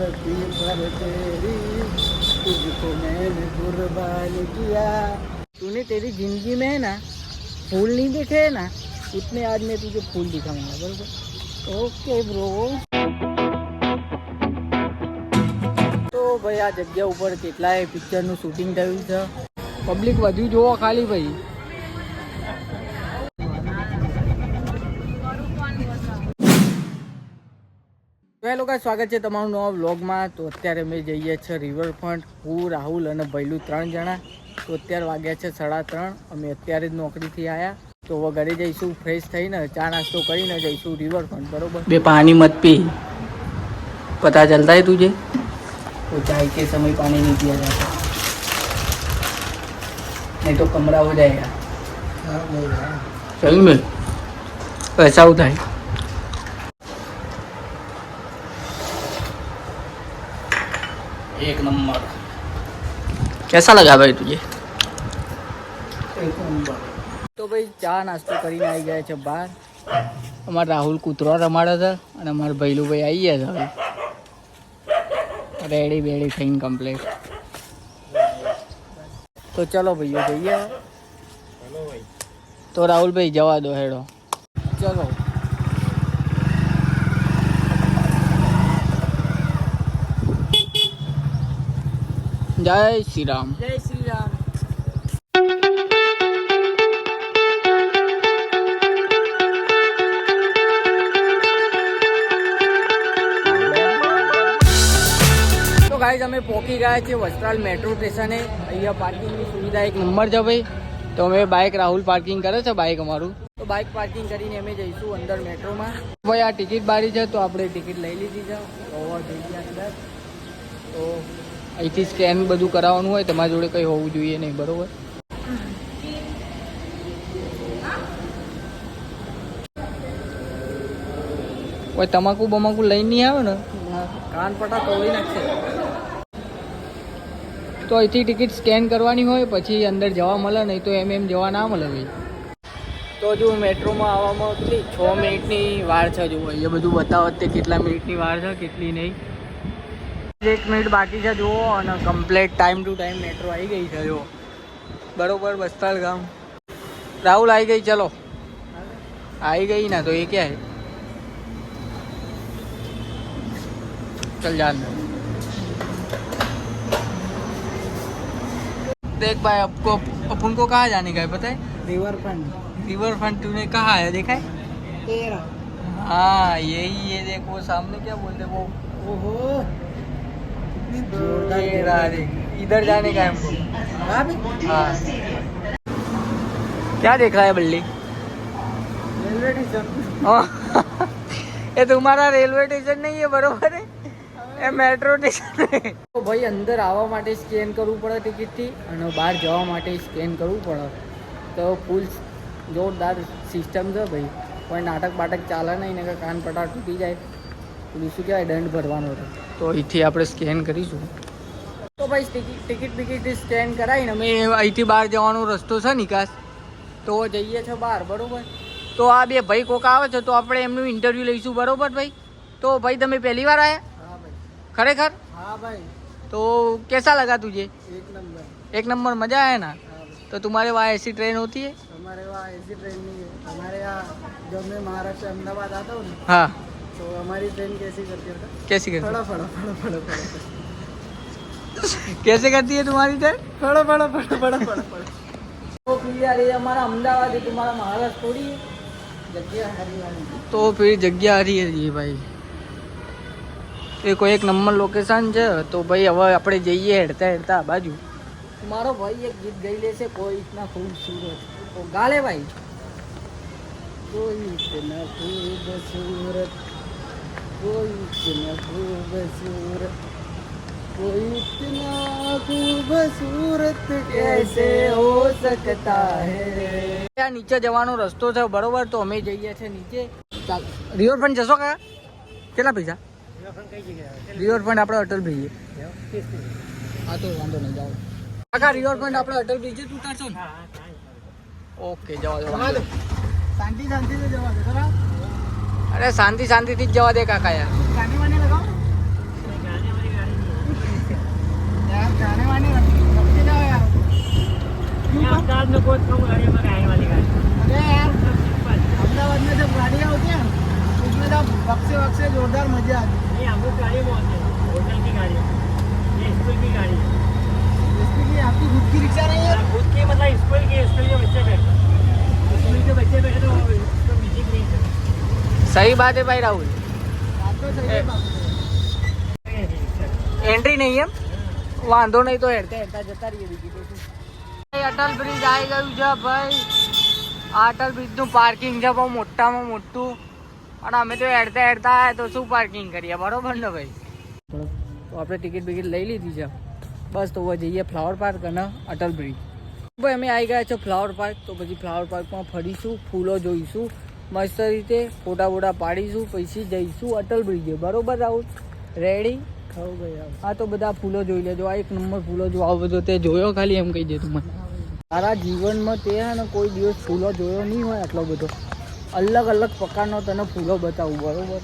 धरती पर तेरी तुझको मैंने कुर्बान किया तूने तेरी जिंदगी में है ना फूल नहीं देखे है ना उतने आज मैं तुझे फूल दिखाऊंगा बरोबर ओके બ્રો તો ભાઈ આ જગ્યા ઉપર કેટલાય પિક્ચરનું શૂટિંગ થયું છે પબ્લિક વધુ જોવો ખાલી ભાઈ તો એ લોકો સ્વાગત છે તમારું નવા વ્લોગમાં તો અત્યારે અમે જઈએ છીએ રિવરફ્રન્ટ હું રાહુલ અને ભૈલું ત્રણ જણા તો અત્યારે વાગ્યા છે સાડા ત્રણ અમે અત્યારે જ નોકરીથી આવ્યા તો હવે ઘરે જઈશું ફ્રેશ થઈને ચા નાસ્તો કરીને જઈશું રિવરફ્રન્ટ બરોબર બે પાણી મત પી પતા ચલતા है तुझे तो चाय के समय पानी नहीं पिया जाता नहीं तो कमरा हो जाएगा चल में ऐसा होता एक नंबर कैसा लगा भाई तुझे एक नंबर તો ભાઈ ચા નાસ્તો કરીને આવી ગયા છે બહાર અમારા રાહુલ કૂતરો રમાડે છે અને અમારા ભૈલું ભાઈ આવી ગયા છે હવે રેડી બેડી થઈને કમ્પ્લીટ તો ચલો ભાઈઓ જઈએ તો રાહુલભાઈ જવા દો હેડો ચલો જય શ્રી રામ. જય શ્રી રામ. ગાઈઝ અમે પહોંચી ગયા છીએ વસ્ત્રાલ મેટ્રો સ્ટેશને. અહીંયા પાર્કિંગની સુવિધા એક નંબર છે ભાઈ. તો અમે બાઇક રાહુલ પાર્કિંગ કરે છે બાઇક અમારું. તો બાઇક પાર્કિંગ કરીને અમે જઈશું અંદર મેટ્રોમાં. ભાઈ આ ટિકિટ બારી છે તો આપણે ટિકિટ લઈ લીધી છે. ઓવર હવે ગયા અંદર તો અહીંથી સ્કેન બધું કરાવવાનું હોય તમારી જોડે કંઈ હોવું જોઈએ નહીં બરોબર? કોઈ તમાકુ બમાકુ લઈને નહીં આવે ને? કાન પટા તોડી નાખશે. તો અહીંથી ટિકિટ સ્કેન કરવાની હોય પછી અંદર જવા મળે નહીં તો એમ એમ જવા ના મળે ભાઈ. તો જો મેટ્રોમાં આવવામાં કેટલી છ મિનિટની વાર છે જુઓ એ બધું બતાવત તે કેટલા મિનિટની વાર છે કેટલી નહીં. એક મિનિટ બાકી છે જુઓ અને complete time to time metro આવી ગઈ છે જુઓ બરોબર બસ્તાલ ગામ રાહુલ આવી ગઈ ચલો આવી ગઈ ના તો એ ક્યાં है चल जान देख भाई आपको अपन को कहाँ जाने का है पता है रिवर फ्रंट रिवर फ्रंट तूने कहा है देखा है तेरा हाँ यही ये देख वो सामने क्या बोलते वो ओहो ये रहा देख इधर जाने का है हमको हाँ भी हाँ क्या देख रहा है बल्ली रेलवे स्टेशन हाँ। ये तुम्हारा रेलवे स्टेशन नहीं है बरोबर है એ મેટ્રો સ્ટેશન તો ભાઈ અંદર આવવા માટે સ્કેન કરવું પડે ટિકિટથી અને બહાર જવા માટે સ્કેન કરવું પડે તો ફૂલ જોરદાર સિસ્ટમ છે ભાઈ કોઈ નાટક બાટક ચાલે નહીં ને કે કાન પટા તૂટી જાય પેલું શું કહેવાય દંડ ભરવાનો હતો તો અહીંથી આપણે સ્કેન કરીશું તો ભાઈ ટિકિટ ટિકિટ બિકિટ સ્કેન કરાવીને અમે અહીંથી બહાર જવાનો રસ્તો છે નિકાસ તો જઈએ છે બહાર બરોબર તો આ બે ભાઈ કોક આવે છે તો આપણે એમનું ઇન્ટરવ્યૂ લઈશું બરોબર ભાઈ તો ભાઈ તમે પહેલી વાર આવ્યા हाँ भाई खरेखर हाँ भाई तो कैसा लगा तुझे एक नंबर एक नंबर मजा आया ना हाँ भाई तो तुम्हारे वहाँ ऐसी ट्रेन होती है हमारे वहाँ ऐसी ट्रेन नहीं है हमारे यहाँ जब मैं महाराष्ट्र अहमदाबाद आता हूँ ना हाँ तो हमारी ट्रेन कैसी करती है पता कैसी करती फड़ा फड़ा फड़ा फड़ा फड़ा कैसे करती है तुम्हारी ट्रेन फड़ा फड़ा फड़ा फड़ा फड़ा फड़ा तो फिर यार ये हमारा अहमदाबाद है तुम्हारा महाराष्ट्र थोड़ी है जगह हरियाणा તો ફિર જગ્યા હારી હતી ભાઈ એ કોઈ એક નંબર લોકેશન છે તો ભાઈ હવે આપણે જઈએ હેડતા હેડતા આ બાજુ મારો ભાઈ એક ગીત ગઈ લેશે કોઈ ઇતના ખૂબસૂરત તો ગાલે ભાઈ कोई इतना खूबसूरत કોઈકને ખૂબસૂરત કોઈકના ખૂબસૂરત કેસે હો સકતા હે નીચે જવાનો રસ્તો છે બરોબર? તો અમે જઈએ છીએ નીચે. રિવરફ્રન્ટ જશો કયા કેટલા પૈસા? રિવરફ્રન્ટ આપણે અટલ બ્રિજ. હા તો વાંધો નહીં જાઓ. કાકા રિવરફ્રન્ટ આપણે અટલ બ્રિજ જ ઉતારશો ને? ઓકે જવા જવા શાંતિ શાંતિથી જવા દે अरे शांति शांति थी जवा दे काका यार। अरे यार अहमदाबाद में जब गाड़ियाँ होती उसमें तो बक्से जोरदार मज़े आते हम लोग गाड़ी होटल की गाड़ी की गाड़ी रिक्शा नहीं है? हाँ, खुद की मतलब स्कूल की स्कूल के बच्चे बैठे। स्कूल के बच्चे बैठे तो सही बात है भाई राहुल बात तो सही है बाबू। એન્ટ્રી નહીં એમ વાંધો નહીં તો હેડતા હેડતા જતા રહીએ બીજી તો શું અટલ બ્રિજ આવી ગયું છે ભાઈ આ અટલ બ્રિજનું પાર્કિંગ છે બહુ મોટામાં મોટું અને અમે તો હેડતા હેડતા આવ્યા તો શું પાર્કિંગ કરીએ બરોબર ને ભાઈ તો આપણે ટિકિટ બિકિટ લઈ લીધી છે બસ તો હવે જઈએ ફ્લાવર પાર્ક અને અટલ બ્રિજ ભાઈ અમે આવી ગયા છો ફ્લાવર પાર્ક તો પછી ફ્લાવર પાર્કમાં ફરીશું ફૂલો જોઈશું મસ્ત રીતે ફોટા ફોટા પાડીશું પછી જઈશું અટલ બ્રિજે. બરોબર રાહુલ? રેડી આ તો બધા ફૂલો જોઈ લેજો. આ એક નંબર ફૂલો જો આવો બધો તે જોયો ખાલી એમ કહી દે તું મને. તારા જીવનમાં તે હે ને કોઈ દિવસ ફૂલો જોયો નહીં હોય આટલો બધો. અલગ અલગ પ્રકારનો તને ફૂલો બતાવું બરોબર?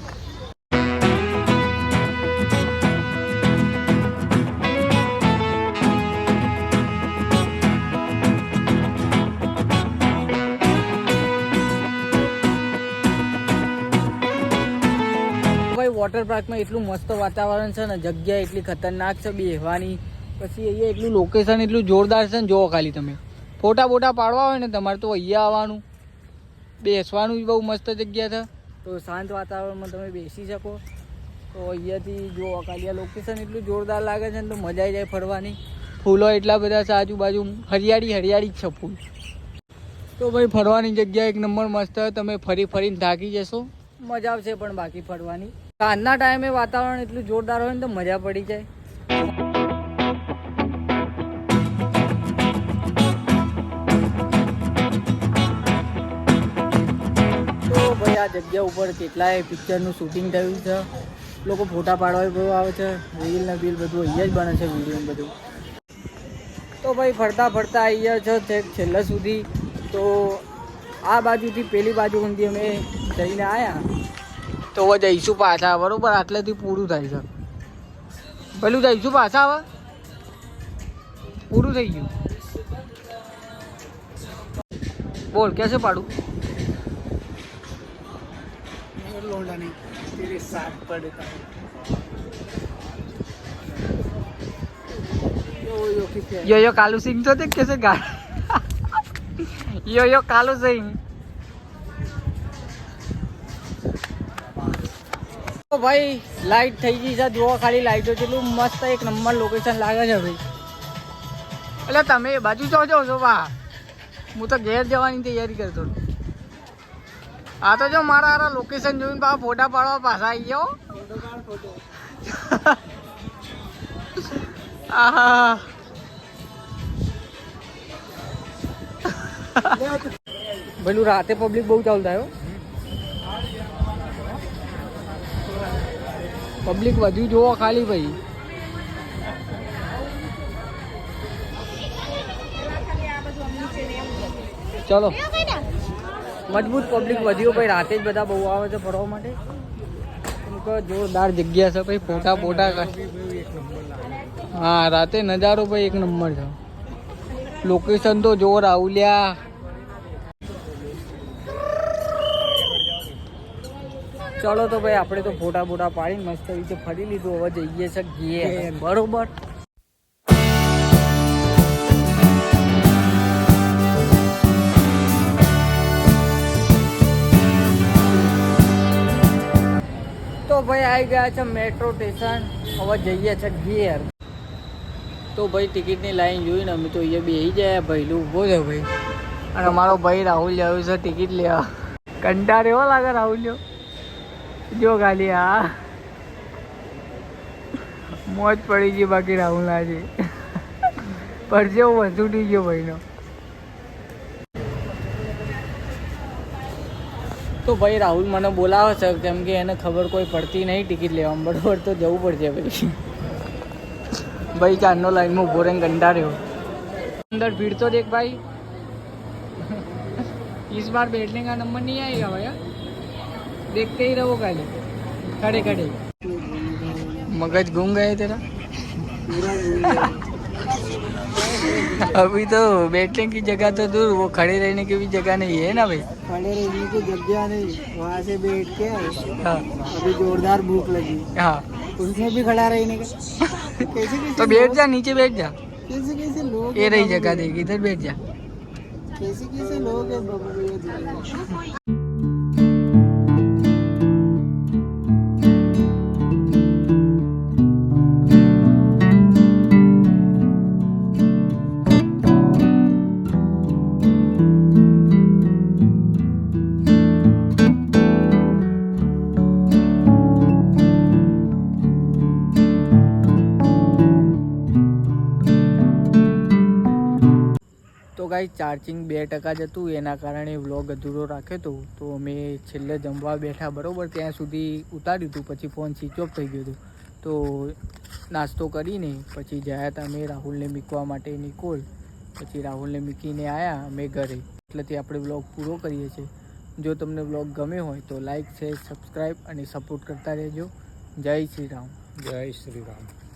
વોટર પાર્કમાં એટલું મસ્ત વાતાવરણ છે ને, જગ્યા એટલી ખતરનાક છે, બેહવાની. પછી અહીંયા એટલું લોકેશન એટલું જોરદાર છે ને જોવો ખાલી તમે. ફોટા બોટા પાડવા હોય ને, તમારે તો અહીંયા આવવાનું. બેસવાનું બહુ મસ્ત જગ્યા છે. તો શાંત વાતાવરણમાં તમે બેસી શકો. તો અહીંયાથી જો ખાલી આ લોકેશન એટલું જોરદાર લાગે છે ને, તો મજા આવી જાય ફરવાની. ફૂલો એટલા બધા છે, આજુબાજુ હરિયાળી હરિયાળી જ છે ફૂલ. તો ભાઈ, ફરવાની જગ્યા એક નંબર મસ્ત તમે ફરી ફરીને થાકી જશો. મજા આવશે પણ બાકી ફરવાની. સાંજના ટાઈમે વાતાવરણ એટલું જોરદાર હોય ને તો મજા પડી જાય. તો ભાઈ આ જગ્યા ઉપર કેટલાય પિક્ચરનું શૂટિંગ થયું છે. લોકો ફોટા પાડવા બહુ આવે છે. રીલ ને બીલ બધું અહીંયા જ બને છે વીડિયો બધું. તો ભાઈ ફરતા ફરતા અહીંયા છે છેક છેલ્લા સુધી. તો આ બાજુથી પેલી બાજુ સુધી અમે જઈને આવ્યા તો હવે જઈશું પાછા બરોબર આટલેથી પૂરું થાય છે પેલું જઈશું પાછા હવે પૂરું થઈ ગયું બોલ કેસે પાડું मगर लौंडा नहीं तेरे साथ पड़ता है यो यो किथे યો યો કાલુ સિંહ તો દેખ કેસે ગા યો ભાઈ લાઇટ થઈ ગઈ છે. જોવા ખાલી લાઈટો કેટલું મસ્ત એક નંબર લોકેશન લાગે છે ભાઈ. એટલે તમે એ બાજુ જો જાઓ છો વા હું તો ઘેર જવાની તૈયારી કરતો હતો. આ તો જો મારા આરા લોકેશન જોઈને પાછા ફોટા પાડવા પાછા આવી ગયો. આહા. પેલું રાતે પબ્લિક બહુ ચાલતા આવ્યો પબ્લિક વધુ જોવો ખાલી ભાઈ. ચલો. મજબૂત પબ્લિક વધ્યું ભાઈ, રાતે જ બધા બહુ આવે છે ફરવા માટે. જોરદાર જગ્યા છે ભાઈ, ફોટા ફોટા હા, રાતે નજારો ભાઈ એક નંબર છે. લોકેશન તો જોર આવલ્યા. ચલો તો ભાઈ આપણે તો ફોટા બોટા પાડીને મસ્ત રીતે ફરી લીધું. હવે જઈએ છે ઘેર. બરોબર? તો ભાઈ આવી ગયા છે મેટ્રો સ્ટેશન હવે જઈએ છે ઘેર. તો ભાઈ ટિકિટની લાઈન જોઈને અમે તો અહીંયા બેસી જાય ભાઈલું ઊભો છે ભાઈ. અને અમારો ભાઈ રાહુલ આવ્યો છે ટિકિટ લેવા. કંટાળ એવો લાગે રાહુલ જો ખાલી આ મોજ પડી ગઈ બાકી રાહુલ આજે પરસેવો વસૂટી ગયો ભાઈનો. તો ભાઈ રાહુલ મને બોલાવે છે, કેમ કે એને ખબર કોઈ પડતી નહીં ટિકિટ લેવામાં બરોબર તો જવું પડશે ભાઈ. ભાઈ ચારનો લાઈનમાં ઊભો રહીને ગંડા રહ્યો અંદર ભીડ તો દેખ ભાઈ. ઇસ બાર બેટને કા નંબર નહીં આવી ગયા ભાઈ देखते ही रहो खाली खड़े खड़े। मगज घूम गए तेरा। अभी तो बैठने की जगह तो दूर वो खड़े रहने की भी जगह नहीं है ना भाई? खड़े रहने की जगह नहीं वहाँ से बैठ के हाँ। अभी जोरदार भूख लगी। हाँ। उसमें भी खड़ा रहने का। कैसे कैसे तो बैठ जा नीचे बैठ जा। कैसे कैसे लोग ये रही जगह देगी इधर बैठ जा। कैसे कैसे लोग हैं ભાઈ ચાર્જિંગ બે ટકા જ હતું. એના કારણે વ્લોગ અધૂરો રાખ્યો હતો. તો અમે છેલ્લે જમવા બેઠા બરાબર, ત્યાં સુધી ઉતાર્યું હતું. પછી ફોન સ્વિચ ઓફ થઈ ગયો હતો. તો નાસ્તો કરીને પછી જયા હતા અમે રાહુલને મૂકવા માટે નિકોલ પછી રાહુલને મૂકીને આવ્યા અમે ઘરે. એટલેથી આપણે વ્લોગ પૂરો કરીએ છીએ. જો તમને વ્લોગ ગમ્યો હોય તો લાઇક શેર સબસ્ક્રાઈબ અને સપોર્ટ કરતા રહેજો. જય શ્રી રામ. જય શ્રી રામ.